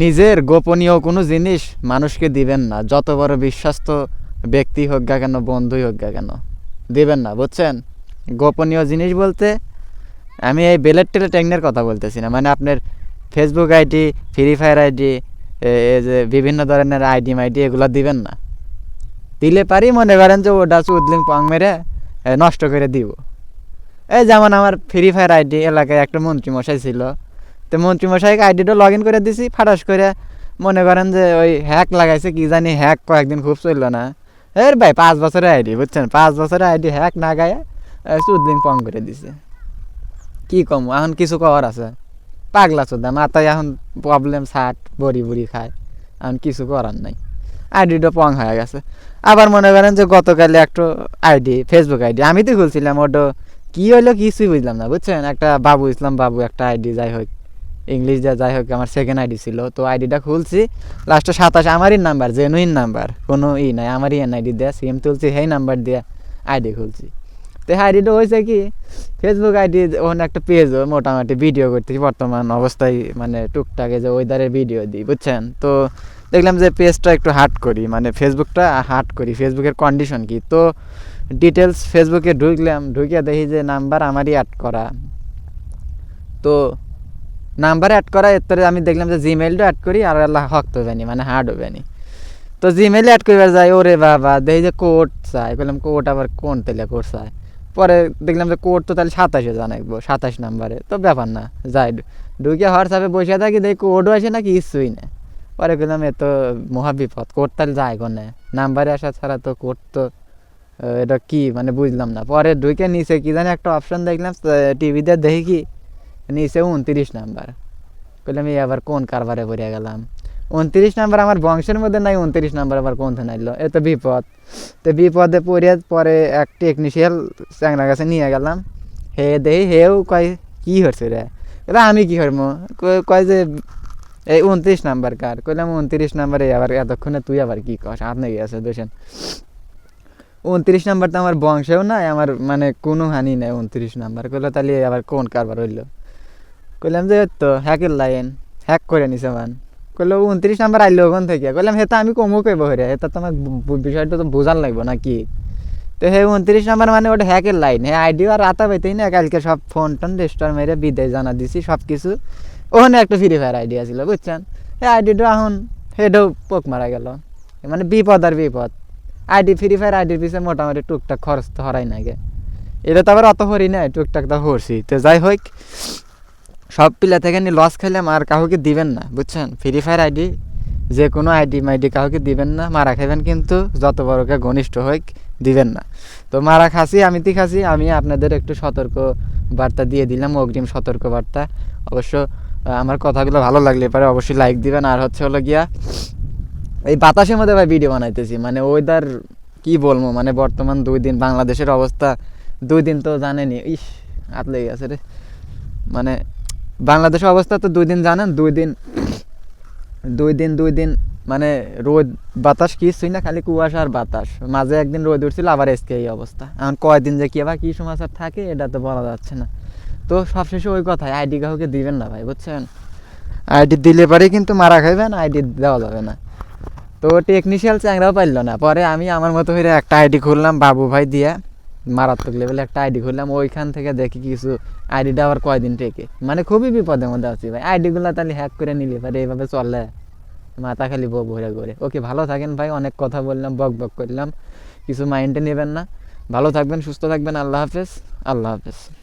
নিজের গোপনীয় কোনো জিনিস মানুষকে দিবেন না। যত বড় বিশ্বস্ত ব্যক্তি হোক গা কেন, বন্ধুই হোক গা কেন, দিবেন না, বুঝছেন? গোপনীয় জিনিস বলতে আমি এই বেলেট টেলে টেকনের কথা বলতেছি না। মানে আপনার Facebook ID Free Fire ID এই যে বিভিন্ন ধরনের আইডি মাইডি এগুলো দিবেন না। দিলে পারি, মনে করেন যে ওটা চুদলিং পং মেরে নষ্ট করে দিব। এই যেমন আমার ফ্রি ফায়ার আইডি এলাকায় একটা মন্ত্রী মশাই ছিল তো মন্ত্রী মশাইকে আইডিটা লগ ইন করে দিছি, ফাটাস করে। মনে করেন যে ওই হ্যাক লাগাইছে, কি জানি হ্যাক কয়েকদিন খুব চলল না। এর ভাই, পাঁচ বছরের আইডি, বুঝছেন? পাঁচ বছরের আইডি হ্যাক না গায়ে চুদলিং পং করে দিছে। কি কম, এখন কিছু করার আছে। পাগলা চোদা, মাথায় এখন প্রবলেম শার্ট বড়ি বুড়ি খায়। এখন কিছু করার নাই। আইডিটা পং হয়ে গেছে। আবার মনে করেন যে গতকালে একটা আইডি ফেসবুক আইডি, আমি তো খুলছিলাম, ওটা কি হইল কিছুই বুঝলাম না, বুঝছেন? একটা বাবু ইসলাম বাবু একটা আইডি, যাই হোক। ইংলিশ যা, যাই হোক, আমার সেকেন্ড আইডি ছিল। তো আইডিটা খুলছি লাস্টে সাতাশ, আমারই নাম্বার জেনুইন নাম্বার কোনো ই নাই, আমারই এন আইডি দেয়া সিম তুলছি, সেই নাম্বার দিয়ে আইডি খুলছি। তো আইডিটা হয়েছে কি ফেসবুক আইডি ওখানে একটা পেজও মোটামুটি ভিডিও করতেছি, বর্তমান অবস্থায় মানে টুকটাকে যে ওয়েদারের ভিডিও দিই, বুঝছেন? তো দেখলাম যে পেজটা একটু হার্ড করি মানে ফেসবুকটা হার্ড করি ফেসবুকের কন্ডিশন কি? তো ডিটেলস ফেসবুকে ঢুকলাম ঢুকে দেখি যে নাম্বার আমারই অ্যাড করা। তো নাম্বার অ্যাড করা, এরপরে আমি দেখলাম যে জিমেইলটা অ্যাড করি, আর আল্লাহ হক্ত হবে নি মানে হার্ড হবে নি তো জিমেইল অ্যাড করিবার যাই ওরে বাবা দেখি যে কোড চাই, বললাম কোড আবার কোন তেলে কোড চাই? পরে দেখলাম যে কোড তো তাহলে সাতাশে জানাইবো সাতাশ নাম্বারে, তো ব্যাপার না, যাই ঢুকে হোয়াটসঅ্যাপে বসে থাকি দেখি কোডও আসে না, কিছুই না। পরে বললাম, এ তো মহাবিপদ কোড তাহলে যায় কোনে? নাম্বারে আসা ছাড়া তো কোড তো এটা কি মানে বুঝলাম না। পরে ঢুকে নিচে কি জানি একটা অপশন দেখলাম টিভিতে দেখি কি নিচে উনত্রিশ নাম্বার বললাম এই আবার কোন কারবারে পড়ে গেলাম উনত্রিশ নাম্বার আমার বংশের মধ্যে নাই উনত্রিশ নাম্বার আবার কোন নাইলো এ তো বিপদ তো বিপদে পড়ে পরে এক টেকনিশিয়াল চ্যাংরা কাছে নিয়ে গেলাম হে দেহি হেও কয় কি হচ্ছে রে এবার আমি কি করব কয়- যে এই উনত্রিশ নাম্বার কার কইলাম উনত্রিশ নাম্বারে আবার এতক্ষণে তুই আবার কি কস আপনি গেছে দোষেন উনত্রিশ নাম্বার তো আমার বংশেও নাই আমার মানে কোনো হানি নাই উনত্রিশ নাম্বার কইলো তাহলে আবার কোন কারবার হইল কইলাম যে, তো হ্যাকের লাইন হ্যাক করে নিছে মান। কইলো, উনত্রিশ নাম্বার আইলো ওখান থেকে। কইলাম, হেতা আমি কমও কইব হরে এটা তো আমার বু- বু- বিষয়টা তো বোঝার লাগবো নাকি? তো হে উনত্রিশ নাম্বার মানে ওটা হ্যাকের লাইন হ্যাঁ আইডিও আর রাতা পাইতেই না, কালকে সব ফোন টোন রেস্টার মেরে বিদায় জানা দিছি সব কিছু ওখানে একটা ফ্রি ফায়ার আইডিয়া ছিল, বুঝছেন? এই আইডিটা এখন হেডেও পোক মারা গেল। মানে বিপদ আর বিপদ। আইডি ফ্রি ফায়ার আইডির পিছনে মোটামুটি টুকটাক খরচ তো হরাই না গে এটা তো আবার অত হরি না টুকটাক তো হরছি। তো যাই হোক সব পিলা থেকে নিয়ে লস খাইলাম আর কাউকে দিবেন না, বুঝছেন? ফ্রি ফায়ার আইডি যে কোনো আইডি মাইডি কাউকে দিবেন না, মারা খাবেন কিন্তু যত বড়কে ঘনিষ্ঠ হোক দিবেন না। তো মারা খাসি, আমি তি খাসি, আমি আপনাদের একটু সতর্ক বার্তা দিয়ে দিলাম, অগ্রিম সতর্ক বার্তা। অবশ্য আমার কথাগুলো ভালো লাগলে পারে অবশ্যই লাইক দিবেন, আর হচ্ছে হলো গিয়া, এই বাতাসের মধ্যে ভাই ভিডিও বানাইতেছি মানে ওয়েদার কি বলব মানে বর্তমান দুই দিন, বাংলাদেশের অবস্থা দুই দিন তো জানেনি ইস হাত লেগে গেছে রে। মানে বাংলাদেশের অবস্থা তো দুই দিন জানেন, দুই দিন দুই দিন দুই দিন মানে রোদ, বাতাস কিছুই না, খালি কুয়াশা আর বাতাস। মাঝে একদিন রোদ উঠছিল, আবার আজকে এই অবস্থা। এখন কয়দিন যে কি আবার কি সমাচার থাকে, এটা তো বলা যাচ্ছে না। তো সবশেষে ওই কথাই, আইডি কাউকে দিবেন না ভাই, বুঝছেন? আইডি দিলে পরে কিন্তু মারা খাইবেন, আইডি দেওয়া যাবে না। তো টেকনিশিয়াল চ্যাংরাও পাইল না, পরে আমি আমার মতো হয়ে একটা আইডি খুললাম বাবু ভাই দিয়ে। মারাত্মক লেভেলে একটা আইডি খুললাম, ওইখান থেকে দেখি কিছু আইডিটা আবার কয়দিন টেকে। মানে খুবই বিপদের মধ্যে আছি ভাই। আইডিগুলো তাহলে হ্যাক করে নিলে ভাই, এইভাবে চলে। মাথা খালি বক ভরে করে ওকে, ভালো থাকেন ভাই, অনেক কথা বললাম, বক বক করলাম। কিছু মাইন্ডে নেবেন না। ভালো থাকবেন, সুস্থ থাকবেন, আল্লাহ হাফেজ আল্লাহ হাফেজ।